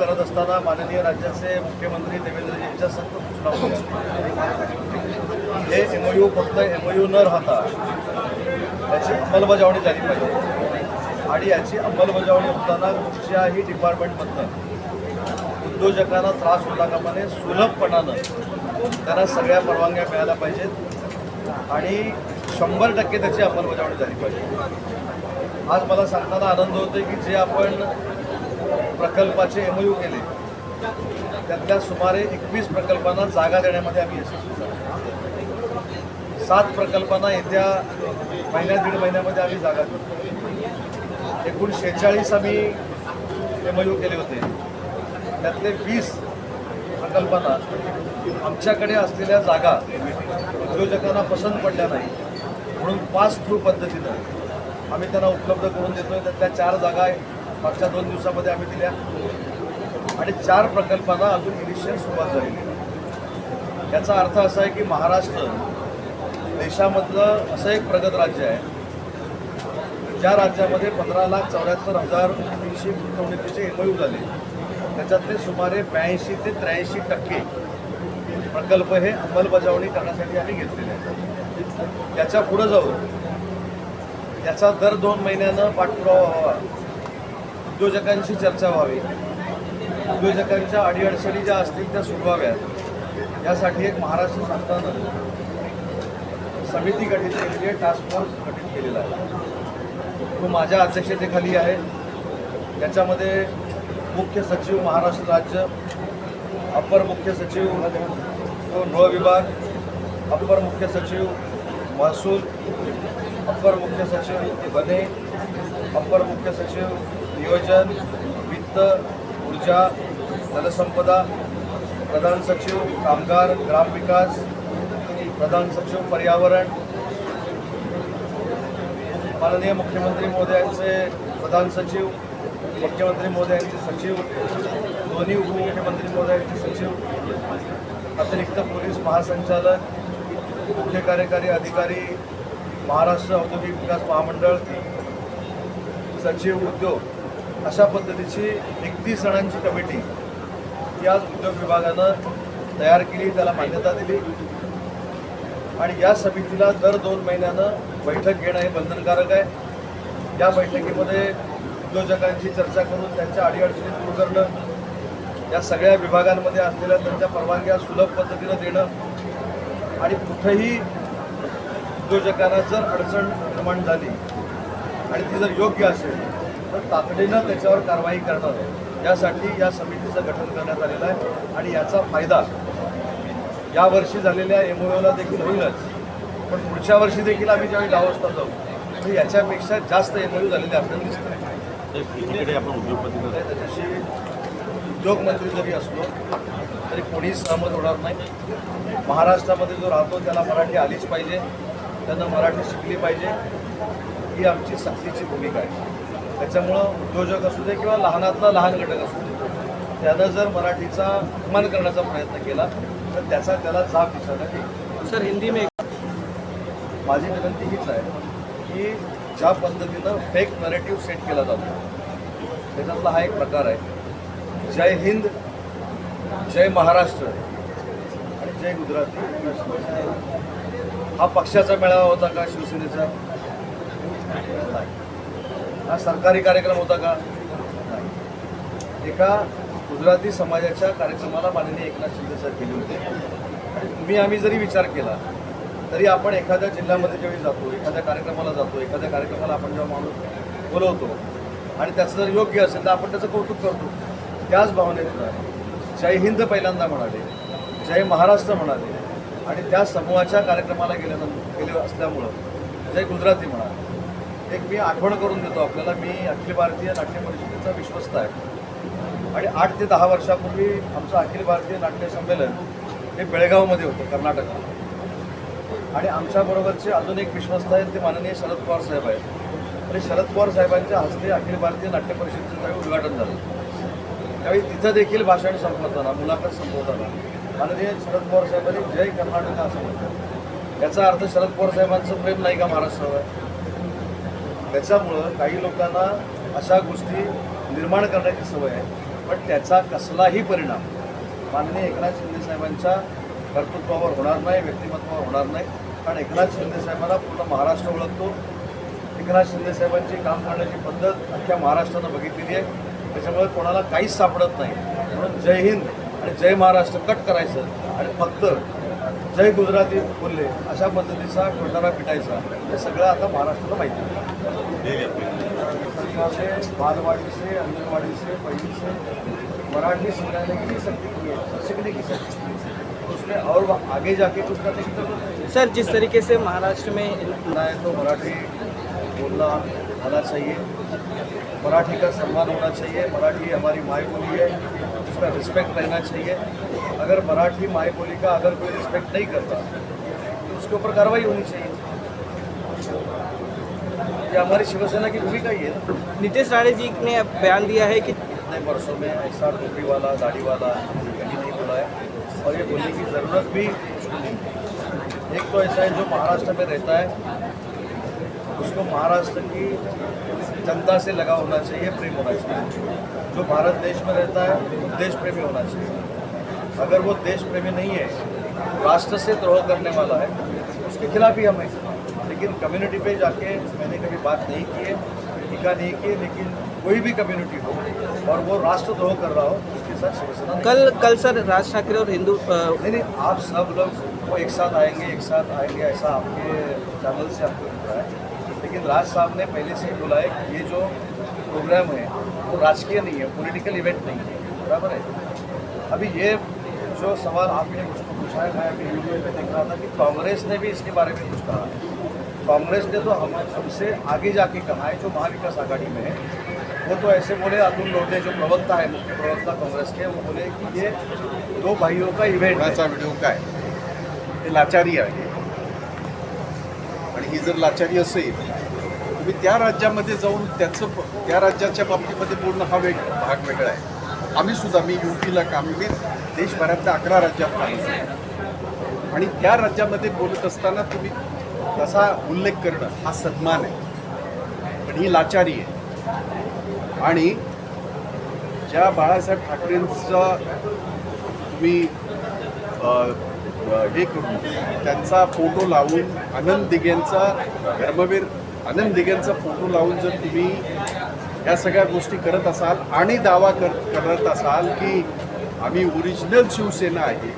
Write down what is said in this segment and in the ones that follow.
करत असताना माननीय राज्याचे मुख्यमंत्री देवेंद्रजींच्या सक्त सूचना होत्या. हे यू फक्त एम यू न राहता याची अंमलबजावणी झाली पाहिजे. आणि याची अंमलबजावणी होताना कुठच्याही डिपार्टमेंटमधनं उद्योजकांना त्रास होता कामाने सुलभपणानं त्यांना सगळ्या परवानग्या मिळाल्या पाहिजेत. आणि शंभर टक्के त्याची अंमलबजावणी झाली पाहिजे. आज मला सांगताना आनंद होतो की जे आपण प्रकल्पाचे एम यू केले. त्यातल्या सुमारे एकवीस प्रकल्पांना जागा देण्यामध्ये आम्ही यशस्वी झालो. सात प्रकल्पांना येत्या महिन्या दीड महिन्यामध्ये आम्ही जागा देऊ. एकूण शेहेचाळीस आम्ही एम यू केले होते. त्यातले वीस प्रकल्पांना आमच्याकडे असलेल्या जागा उद्योजकांना पसंत पडल्या नाही. म्हणून पास थ्रू पद्धतीनं आम्ही त्यांना उपलब्ध करून देतोय. त्यातल्या चार जागा मागच्या दोन दिवसामध्ये आम्ही दिल्या. आणि चार प्रकल्पांना अजून इनिशियल सुरुवात झालेली याचा अर्थ असा आहे की महाराष्ट्र देशामधलं असं एक प्रगत राज्य आहे. ज्या राज्यामध्ये पंधरा लाख चौऱ्याहत्तर हजार तीनशे गुंतवणुकीचे एमयू झाले. त्याच्यातले सुमारे ब्याऐंशी ते त्र्याऐंशी टक्के प्रकल्प हे अंमलबजावणी करण्यासाठी आम्ही घेतलेले आहेत. याच्या पुढं जाऊन याचा दर दोन महिन्यानं पाठपुरावा व्हावा. उद्योजकांशी चर्चा व्हावी. उद्योजकांच्या अडीअडचणी ज्या असतील त्या सुटवाव्यात यासाठी एक महाराष्ट्र संस्थानं समिती गठीत केलेली आहे टास्क फोर्स गठीत केलेला आहे. तो माझ्या अध्यक्षतेखाली आहे. त्याच्यामध्ये मुख्य सचिव महाराष्ट्र राज्य अपर मुख्य सचिव तो विभाग अपर मुख्य सचिव महसूल अपर मुख्य सचिव वने अपर मुख्य सचिव नियोजन वित्त ऊर्जा जलसंपदा प्रधान सचिव कामगार ग्रामविकास प्रधान सचिव पर्यावरण माननीय मुख्यमंत्री महोदयांचे प्रधान सचिव मुख्यमंत्री महोदयांचे सचिव दोन्ही उपमुख्यमंत्री महोदयांचे सचिव अतिरिक्त पोलीस महासंचालक मुख्य कार्यकारी अधिकारी महाराष्ट्र औद्योगिक विकास महामंडळ सचिव उद्योग. अशा पद्धतीची एकतीस जणांची कमिटी ही आज उद्योग विभागानं तयार केली त्याला मान्यता दिली. आणि या समितीला दर दोन महिन्यानं बैठक घेणं हे बंधनकारक आहे. या बैठकीमध्ये उद्योजकांची चर्चा करून त्यांच्या अडीअडचणी दूर करणं या सगळ्या विभागांमध्ये असलेल्या त्यांच्या परवानग्या सुलभ पद्धतीनं देणं आणि कुठंही उद्योजकांना जर अडचण निर्माण झाली आणि ती जर योग्य असेल तर तातडीनं त्याच्यावर कारवाई करणं यासाठी या समितीचं गठन करण्यात आलेलं आहे आणि याचा फायदा यावर्षी झालेल्या एमओला देखील होईलच. पण पुढच्या वर्षी देखील आम्ही ज्यावेळी डावसला जाऊ तर याच्यापेक्षा जास्त एमओयू झालेले आपल्याला दिसत आहे आपण उद्योगपती त्याच्याशी उद्योगमंत्री जरी असलो तरी कोणीही सहमत होणार नाही. महाराष्ट्रामध्ये जो राहतो त्याला मराठी आलीच पाहिजे. त्यानं मराठी शिकली पाहिजे. ही आमची सक्तीची भूमिका आहे. त्याच्यामुळं उद्योजक असू दे किंवा लहानातला लहान घटक असू दे त्यानं जर मराठीचा अपमान करण्याचा प्रयत्न केला तर त्याचा त्याला जाब विचारण्यात येईल. सर हिंदी में माझी विनंती हीच आहे की ज्या पद्धतीनं फेक नरेटिव्ह सेट केला जातो त्याच्यातला हा एक प्रकार आहे. जय हिंद जय महाराष्ट्र आणि जय गुजराती. हा पक्षाचा मेळावा होता का शिवसेनेचा. हा सरकारी कार्यक्रम होता का? नाही. एका गुजराती समाजाच्या कार्यक्रमाला माननीय एकनाथ शिंदे साहेब केले होते. तुम्ही आम्ही जरी विचार केला तरी आपण एखाद्या जिल्ह्यामध्ये ज्यावेळी जातो एखाद्या कार्यक्रमाला जातो एखाद्या कार्यक्रमाला आपण जेव्हा माणूस बोलवतो आणि त्याचं जर योग्य असेल तर आपण त्याचं कौतुक करतो. त्याच भावनेनं जय हिंद पहिल्यांदा म्हणाले जय महाराष्ट्र म्हणाले आणि त्या समूहाच्या कार्यक्रमाला गेल्यानंतर गेले असल्यामुळं जय गुजराती म्हणाले. एक मी आठवण करून देतो. आपल्याला मी अखिल भारतीय नाट्य परिषदेचा विश्वस्त आहे. आणि आठ ते दहा वर्षापूर्वी आमचं अखिल भारतीय नाट्य संमेलन हे बेळगावमध्ये होतं कर्नाटकात आणि आमच्याबरोबरचे अजून एक विश्वस्त आहेत ते माननीय शरद पवार साहेब आहेत. आणि शरद पवार साहेबांच्या हस्ते अखिल भारतीय नाट्य परिषदेचं त्यावेळी उद्घाटन झालं. त्यावेळी तिथं देखील भाषण संपवताना मुलाखत संपवताना माननीय शरद पवार साहेबांनी जय कर्नाटक असं म्हटलं. याचा अर्थ शरद पवार साहेबांचं प्रेम नाही का महाराष्ट्रावर? त्याच्यामुळं काही लोकांना अशा गोष्टी निर्माण करण्याची सवय आहे पण त्याचा कसलाही परिणाम माननीय एकनाथ शिंदे साहेबांच्या कर्तृत्वावर होणार नाही व्यक्तिमत्वावर होणार नाही. कारण एकनाथ शिंदे साहेबांना पूर्ण महाराष्ट्र ओळखतो. एकनाथ शिंदे साहेबांची काम करण्याची पद्धत अख्ख्या महाराष्ट्रानं बघितलेली आहे. त्याच्यामुळे कोणाला काहीच सापडत नाही. म्हणून जय हिंद आणि जय महाराष्ट्र कट करायचं आणि फक्त जय गुजराती बोलले अशा पद्धतीचा कोटारा पिटायचा हे सगळं आता महाराष्ट्राला माहिती आहे. से बालवाड़ी से आंगनवाड़ी से पहली से मराठी सिखाने की सकती है सीखने की सकती तो उसमें और आगे जाके कुछ करने की ज़रूरत सर जिस तरीके से महाराष्ट्र में बोलना है तो मराठी बोलना आना चाहिए। मराठी का सम्मान होना चाहिए। मराठी हमारी माई बोली है उसका रिस्पेक्ट रहना चाहिए। अगर मराठी माई बोली का अगर कोई रिस्पेक्ट नहीं करता तो उसके ऊपर कार्रवाई होनी चाहिए। ये हमारी शिवसेना की भूमिका ही है नीतीश राणे जी ने अब बयान दिया है कि इतने वर्षों में ऐसा टोपी वाला दाढ़ी वाला कहीं नहीं बोला है और ये बोलने की ज़रूरत भी एक तो ऐसा है जो महाराष्ट्र में रहता है उसको महाराष्ट्र की जनता से लगा होना चाहिए प्रेम होना चाहिए। जो भारत देश में रहता है वो देश प्रेमी होना चाहिए। अगर वो देश प्रेमी नहीं है राष्ट्र से द्रोह करने वाला है उसके खिलाफ ही हम लेकिन कम्युनिटी पे जाके मैंने कभी बात नहीं की है टीका नहीं की लेकिन कोई भी कम्युनिटी हो और वो राष्ट्रद्रोह कर रहा हो उसके साथ शिवसेना कल कल सर राज ठाकरे और हिंदू नहीं नहीं आप सब लोग वो एक साथ आएँगे एक साथ आएँगे ऐसा आपके चैनल से आपको दिख रहा है। लेकिन राज साहब ने पहले से ही बोला है कि ये जो प्रोग्राम है वो राजकीय नहीं है पॉलिटिकल इवेंट नहीं है बराबर है? अभी ये जो सवाल आपने मुझको पूछा है मैं अभी वीडियो पे देख रहा था कि कांग्रेस ने भी इसके बारे में कुछ कहा है। कांग्रेस ने तो हम हमसे आगे जाके कहा है जो महाविकास आघाड़ी में है वो तो ऐसे बोले अतुल लोटे जो प्रवक्ता है मुख्य प्रवक्ता कांग्रेस के वो बोले कि ये दो भाइयों का इव्हेंट है। व्हिडिओ काय ते लाचारी आहे। आणि ही जर लाचारी असेल तुम्ही त्या राज्यामध्ये जाऊन त्याचं त्या राज्याच्या बाबतीमध्ये बोलणं हा वेग भाग वेगळा आहे. आम्ही सुद्धा मी यू पीला काम मी देशभरातल्या अकरा राज्यात. आणि त्या राज्यामध्ये बोलत असताना तुम्ही तसा उल्लेख करणं हा सन्मान आहे. पण ही लाचारी आहे. आणि ज्या बाळासाहेब ठाकरेंचा तुम्ही हे करून त्यांचा फोटो लावून आनंद दिघेंचा धर्मवीर आनंद दिघेंचा फोटो लावून जर तुम्ही या सगळ्या गोष्टी करत असाल आणि दावा कर करत असाल की आम्ही ओरिजिनल शिवसेना आहे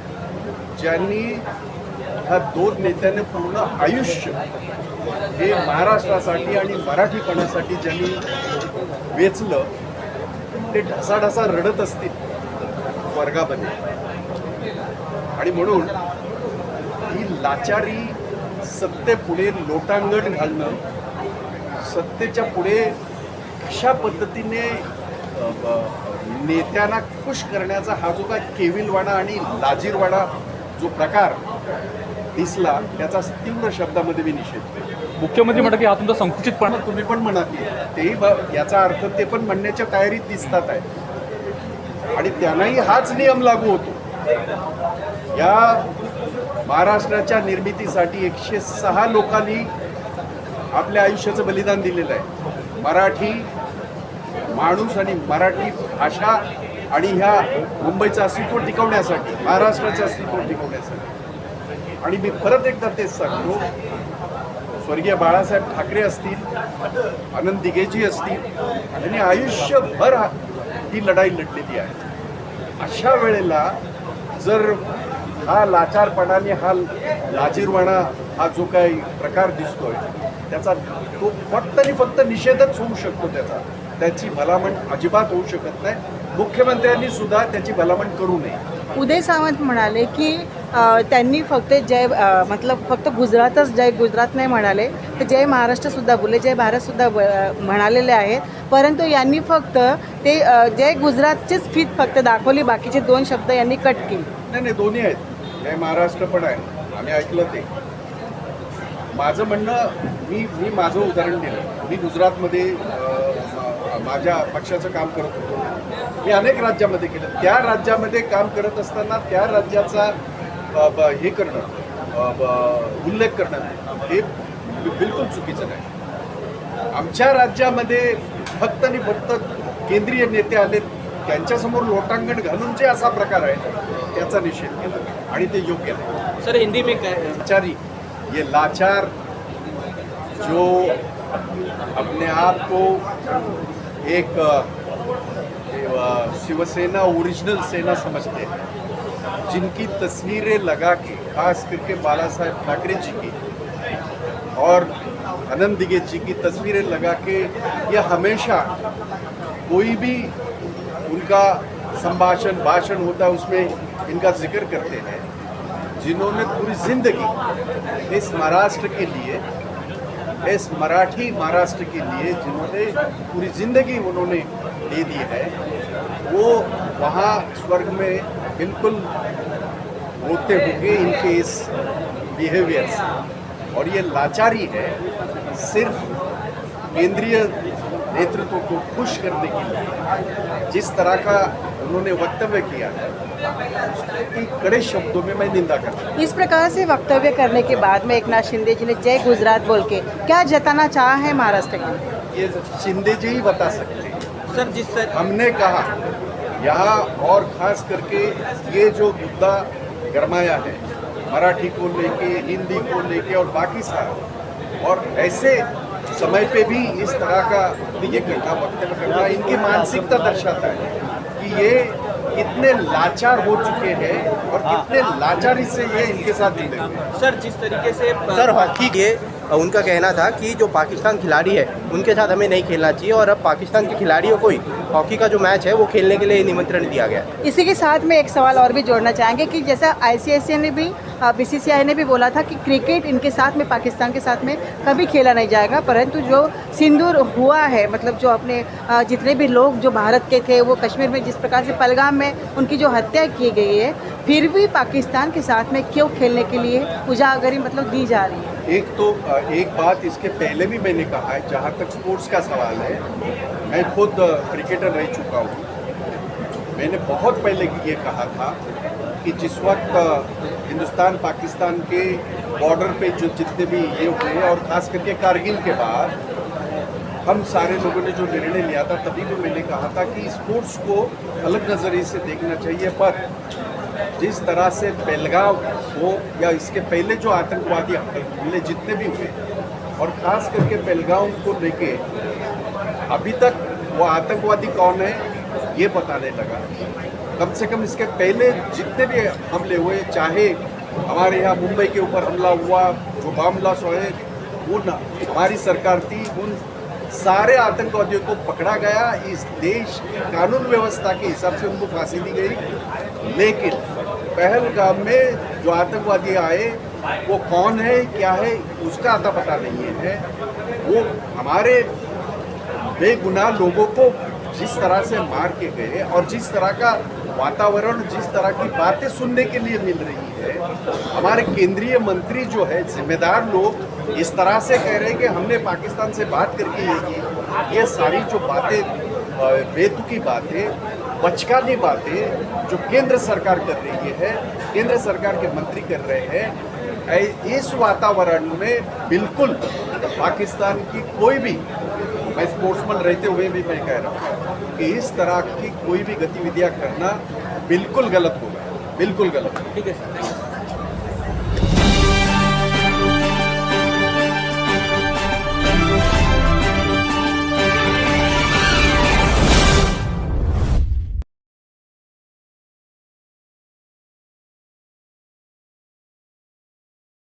ज्यांनी ह्या दोन नेत्याने पूर्ण आयुष्य हे महाराष्ट्रासाठी आणि मराठीपणासाठी ज्यांनी वेचलं ते ढसाढसा रडत असतील स्वर्गामध्ये आणि म्हणून ही लाचारी सत्तेपुढे लोटांगण घालणं सत्तेच्या पुढे अशा पद्धतीने नेत्यांना खुश करण्याचा हा जो काय केविलवाडा आणि लाजीरवाडा जो प्रकार दिसला त्याचा तीव्र शब्दामध्ये मी निषेध करतो. मुख्यमंत्री म्हणतात की हा तुमचा संकुचितपणा. पण तुम्ही पण म्हणा की तेही ब- याचा अर्थ ते पण म्हणण्याच्या तयारीत दिसतात आहे आणि त्यांनाही हाच नियम लागू होतो. या महाराष्ट्राच्या निर्मितीसाठी एकशे सहा लोकांनी आपल्या आयुष्याचं बलिदान दिलेलं आहे. मराठी माणूस आणि मराठी भाषा आणि ह्या मुंबईचं अस्तित्व टिकवण्यासाठी महाराष्ट्राचं अस्तित्व टिकवण्यासाठी. आणि मी परत एकदा तेच सांगतो. स्वर्गीय बाळासाहेब ठाकरे असतील आनंद दिगेजी असतील आणि आयुष्यभर ही लढाई लढलेली आहे. अशा वेळेला जर हा लाचारपणाने हा लाजीरवाणा हा जो काही प्रकार दिसतोय त्याचा तो फक्त आणि फक्त निषेधच होऊ शकतो त्याचा. त्याची भलामण अजिबात होऊ शकत नाही. मुख्यमंत्र्यांनी सुद्धा त्याची भलामण करू नये. उदय सावंत म्हणाले की त्यांनी फक्त जय मतलब फक्त गुजरातच जय गुजरात नाही म्हणाले. तर जय महाराष्ट्रसुद्धा बोलले जय भारतसुद्धा ब- म्हणालेले आहेत. परंतु यांनी फक्त ते जय गुजरातचीच फीत फक्त दाखवली बाकीचे दोन शब्द यांनी कट केले. नाही नाही दोन्ही आहेत. जय महाराष्ट्र पण आहे. आम्ही ऐकलं ते. माझं म्हणणं मी मी माझं उदाहरण दिलं. मी गुजरातमध्ये माझ्या पक्षाचं काम करत होतो. मी अनेक राज्यामध्ये केलं. त्या राज्यामध्ये काम करत असताना त्या राज्याचा हे करणं उल्लेख करणं हे बिलकुल चुकीचं नाही. आमच्या राज्यामध्ये फक्त आणि फक्त केंद्रीय नेते आलेत त्यांच्यासमोर लोटांगण घालून जे असा प्रकार आहे त्याचा निषेध केला. आणि ते योग्य नाही. सर हिंदी में कह लाचारी ये लाचार जो अपने आप को एक शिवसेना ओरिजिनल सेना समझते हैं जिनकी तस्वीरें लगा के, खास करके बाला साहेब ठाकरे जी की और आनंद दिगे जी की तस्वीरें लगा के, ये हमेशा कोई भी उनका संभाषण, भाषण होता है, उसमें इनका ज़िक्र करते हैं। जिन्होंने पूरी ज़िंदगी इस महाराष्ट्र के लिए, इस मराठी महाराष्ट्र के लिए जिन्होंने पूरी ज़िंदगी उन्होंने दे दी है, वो वहाँ स्वर्ग में बिल्कुल होते होंगे इनके इस बिहेवियर से और ये लाचारी है सिर्फ़ केंद्रीय नेतृत्व को खुश करने के लिए। जिस तरह का उन्होंने वक्तव्य किया है उसकी कड़े शब्दों में मैं निंदा करता हूँ। इस प्रकार से वक्तव्य करने के बाद में एक नाथ शिंदे जी ने जय गुजरात बोल के क्या जताना चाहा है महाराष्ट्र के ये शिंदे जी ही बता सकते हैं। सर जिस सर हमने कहा यहाँ और खास करके ये जो मुद्दा गरमाया है मराठी को लेके हिंदी को लेके और बाकी सारा और ऐसे समय पे भी इस तरह का ये करना वक्तव्य करना इनकी मानसिकता दर्शाता है कि ये कितने लाचार हो चुके हैं और कितने लाचारी से ये इनके साथ हैं। सर जिस तरीके से सर हॉकी ये उनका कहना था कि जो पाकिस्तान खिलाड़ी है, उनके साथ हमें नहीं खेलना चाहिए और अब पाकिस्तान के खिलाड़ियों को ही हॉकी का जो मैच है, वो खेलने के लिए निमंत्रण दिया गया इसी के साथ में एक सवाल और भी जोड़ना चाहेंगे कि जैसा आईसीआईसीआई ने भी बीसीसीआई ने भी बोला था कि क्रिकेट इनके साथ में, पाकिस्तान के साथ में कभी खेला नहीं जाएगा, परंतु जो सिंदूर हुआ है मतलब जो अपने जितने भी लोग जो भारत के थे, वो कश्मीर में जिस प्रकार से पलगाम में उनकी जो हत्या की गई है, फिर भी पाकिस्तान के साथ में क्यों खेलने के लिए उजागरी मतलब दी जा रही है? एक तो एक बात इसके पहले भी मैंने कहा है, जहाँ तक स्पोर्ट्स का सवाल है, मैं खुद क्रिकेटर रह चुका हूँ। मैंने बहुत पहले ये कहा था कि जिस वक्त हिंदुस्तान, पाकिस्तान के बॉर्डर पे जो जितने भी ये हुए और ख़ास करके कारगिल के बाद, हम सारे लोगों ने जो निर्णय लिया था, तभी भी मैंने कहा था कि स्पोर्ट्स को अलग नज़रिए से देखना चाहिए, पर जिस तरह से बेलगाव हो या इसके पहले जो आतंकवादी हमले जितने भी हुए, और ख़ास करके बेलगाव को लेके अभी तक वो आतंकवादी कौन है, ये पता नहीं लगा। कम से कम इसके पहले जितने भी हमले हुए, चाहे हमारे यहाँ मुंबई के ऊपर हमला हुआ, जो बम ब्लास्ट हुए, उन हमारी सरकार थी, उन सारे आतंकवादियों को पकड़ा गया। इस देश की कानून व्यवस्था के हिसाब से उनको फांसी दी गई। लेकिन पहलगाम में जो आतंकवादी आए, वो कौन है, क्या है, उसका आता पता नहीं है। वो हमारे बेगुनाह लोगों को जिस तरह से मार के गए और जिस तरह का वातावरण, जिस तरह की बातें सुनने के लिए मिल रही है। हमारे केंद्रीय मंत्री जो है, जिम्मेदार लोग इस तरह से कह रहे हैं कि हमने पाकिस्तान से बात करके ये की, ये सारी जो बातें बेतुकी बातें, बचकानी बातें जो केंद्र सरकार कर रही है, केंद्र सरकार के मंत्री कर रहे हैं इस वातावरण में बिल्कुल पाकिस्तान की कोई भी, मैं स्पोर्ट्समैन रहते हुए भी मैं कह रहा हूँ कि इस तरह की कोई भी गतिविधियाँ करना बिल्कुल गलत होगा, बिल्कुल गलत ठीक है, सर।